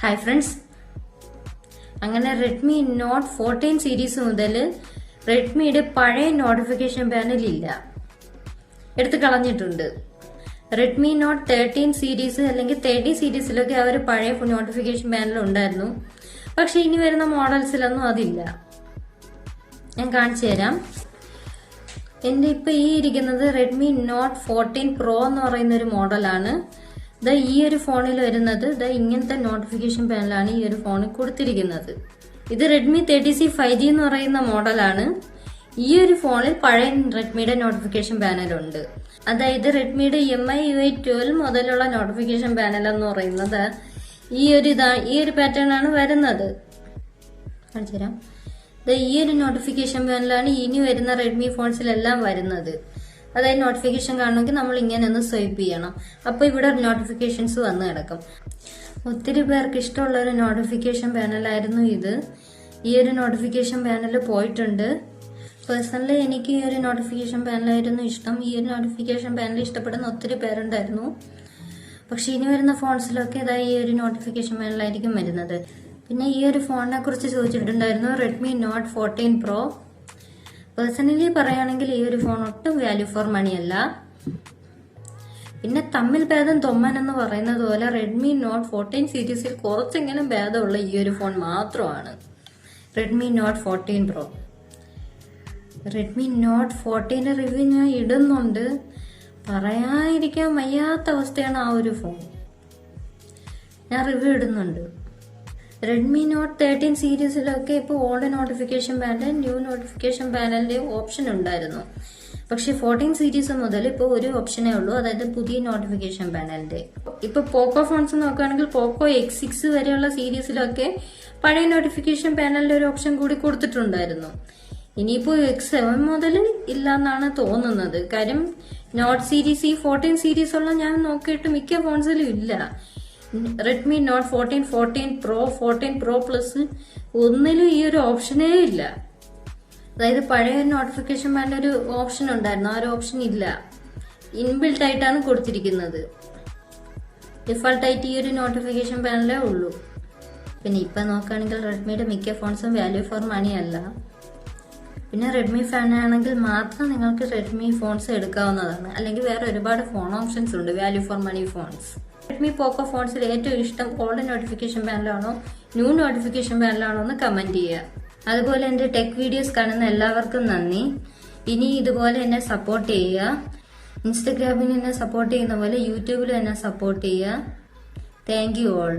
Hi friends അങ്ങനെ Redmi Note fourteen series മുതൽ റെഡ്മിയുടെ പഴയ നോട്ടിഫിക്കേഷൻ പാനൽ ഇല്ല. എടുത്തു കളഞ്ഞിട്ടുണ്ട്. റെഡ്മി നോട്ട് തേർട്ടീൻ സീരീസ് അല്ലെങ്കിൽ തേർട്ടി സീരീസിലൊക്കെ അവർ പഴയ നോട്ടിഫിക്കേഷൻ പാനൽ ഉണ്ടായിരുന്നു. പക്ഷെ ഇനി വരുന്ന മോഡൽസിലൊന്നും അതില്ല. ഞാൻ കാണിച്ചു തരാം. എന്റെ ഇപ്പൊ ഈ ഇരിക്കുന്നത് റെഡ്മി നോട്ട് ഫോർട്ടീൻ പ്രോ എന്ന് പറയുന്ന ഒരു മോഡലാണ് ദാ ഈ ഒരു ഫോണിൽ വരുന്നത് ദ ഇങ്ങനത്തെ നോട്ടിഫിക്കേഷൻ പാനലാണ് ഈ ഒരു ഫോണിൽ കൊടുത്തിരിക്കുന്നത്. ഇത് Redmi thirty C five G എന്ന് പറയുന്ന മോഡലാണ് ഈ ഒരു ഫോണിൽ പഴയ റെഡ്മിയുടെ നോട്ടിഫിക്കേഷൻ പാനലുണ്ട് അതായത് റെഡ്മിയുടെ M I U I twelve മുതലുള്ള നോട്ടിഫിക്കേഷൻ പാനൽ എന്ന് പറയുന്നത് ഈ ഒരു ഇതാ ഈ ഒരു പാറ്റേൺ ആണ് വരുന്നത്. കാണിച്ചുതരാം ഈ ഒരു നോട്ടിഫിക്കേഷൻ പാനലാണ് ഇനി വരുന്ന റെഡ്മി ഫോൺസിലെല്ലാം വരുന്നത്. അതായത് നോട്ടിഫിക്കേഷൻ കാണണമെങ്കിൽ നമ്മൾ ഇങ്ങനെ ഒന്ന് സ്വൈപ്പ് ചെയ്യണം. അപ്പോൾ ഇവിടെ നോട്ടിഫിക്കേഷൻസ് വന്ന് കിടക്കും. ഒത്തിരി പേർക്ക് ഇഷ്ടമുള്ള ഒരു നോട്ടിഫിക്കേഷൻ പാനലായിരുന്നു ഇത്. ഈ ഒരു നോട്ടിഫിക്കേഷൻ പാനൽ പോയിട്ടുണ്ട്. പേഴ്സണലി എനിക്ക് ഈ ഒരു നോട്ടിഫിക്കേഷൻ പാനലായിരുന്നു ഇഷ്ടം. ഈ ഒരു നോട്ടിഫിക്കേഷൻ പാനൽ ഇഷ്ടപ്പെടുന്ന ഒത്തിരി പേരുണ്ടായിരുന്നു. പക്ഷെ ഇനി വരുന്ന ഫോൺസിലൊക്കെ ഇതാ ഈ ഒരു നോട്ടിഫിക്കേഷൻ പാനലായിരിക്കും വരുന്നത്. പിന്നെ ഈ ഒരു ഫോണിനെ കുറിച്ച് ചോദിച്ചിട്ടുണ്ടായിരുന്നു Redmi Note fourteen pro personally പറയുകയാണെങ്കിൽ ഈ ഒരു ഫോൺ ഒട്ടും വാല്യൂ ഫോർ മണി അല്ല. പിന്നെ തമ്മിൽ ഭേദം തൊമ്മൻ എന്ന് പറയുന്നത് പോലെ റെഡ്മി നോട്ട് ഫോർട്ടീൻ സീരീസിൽ കുറച്ചെങ്കിലും ഭേദമുള്ള ഈ ഒരു ഫോൺ മാത്രമാണ്. Redmi Note fourteen pro Redmi Note ഫോർട്ടീന്റെ review ഞാൻ ഇടുന്നുണ്ട്. പറയാതിരിക്കാൻ വയ്യാത്ത അവസ്ഥയാണ് ആ ഒരു ഫോൺ ഞാൻ റിവ്യൂ ഇടുന്നുണ്ട്. റെഡ്മി നോട്ട് തേർട്ടീൻ സീരീസിലൊക്കെ ഇപ്പോൾ old notification panel new notification പാനലിന്റെ option ഉണ്ടായിരുന്നു. പക്ഷെ ഫോർട്ടീൻ സീരീസ് മുതൽ ഇപ്പോൾ ഒരു ഓപ്ഷനേ ഉള്ളൂ അതായത് പുതിയ നോട്ടിഫിക്കേഷൻ പാനലിന്റെ ഇപ്പൊ പോക്കോ ഫോൺസ് നോക്കുകയാണെങ്കിൽ പോക്കോ എക്സ് സിക്സ് വരെയുള്ള സീരീസിലൊക്കെ പഴയ നോട്ടിഫിക്കേഷൻ പാനലിന്റെ ഒരു ഓപ്ഷൻ കൂടി കൊടുത്തിട്ടുണ്ടായിരുന്നു. ഇനിയിപ്പോ എക്സ് സെവൻ മുതൽ ഇല്ല എന്നാണ് തോന്നുന്നത്. കാര്യം നോട്ട് സീരീസ് ഈ ഫോർട്ടീൻ സീരീസ് ഉള്ള ഞാൻ നോക്കിയിട്ട് മിക്ക ഫോൺസിലും ഇല്ല. Redmi Note fourteen fourteen pro fourteen pro plus ഒന്നിലും ഈ ഒരു ഓപ്ഷനേ ഇല്ല. അതായത് പഴയ നോട്ടിഫിക്കേഷൻ വേണ്ട ഒരു ഓപ്ഷൻ ഉണ്ടായിരുന്നു. ആ ഒരു ഓപ്ഷൻ ഇല്ല. ഇൻബിൽട്ട് ആയിട്ടാണ് കൊടുത്തിരിക്കുന്നത്. ഡിഫോൾട്ടായിട്ട് ഈ ഒരു നോട്ടിഫിക്കേഷൻ പാനലേ ഉള്ളൂ. പിന്നെ ഇപ്പൊ നോക്കുകയാണെങ്കിൽ റെഡ്മിയുടെ മിക്ക ഫോൺസും വാല്യൂ ഫോർ മണി അല്ല. പിന്നെ റെഡ്മി ഫാൻ ആണെങ്കിൽ മാത്രം നിങ്ങൾക്ക് റെഡ്മി ഫോൺസ് എടുക്കാവുന്നതാണ്. അല്ലെങ്കിൽ വേറെ ഒരുപാട് ഫോൺ ഓപ്ഷൻസ് ഉണ്ട്. Value for money phones Redmi Poco ഫോൺസിൽ ഏറ്റവും ഇഷ്ടം ഓൾഡ് നോട്ടിഫിക്കേഷൻ പാനലാണോ ന്യൂ നോട്ടിഫിക്കേഷൻ പാനലാണോ എന്ന് കമന്റ് ചെയ്യുക. അതുപോലെ എന്റെ ടെക് വീഡിയോസ് കാണുന്ന എല്ലാവർക്കും നന്ദി. ഇനി ഇതുപോലെ എന്നെ സപ്പോർട്ട് ചെയ്യുക. ഇൻസ്റ്റഗ്രാമിൽ എന്നെ സപ്പോർട്ട് ചെയ്യുന്ന പോലെ യൂട്യൂബിലും എന്നെ സപ്പോർട്ട് ചെയ്യുക. Thank you all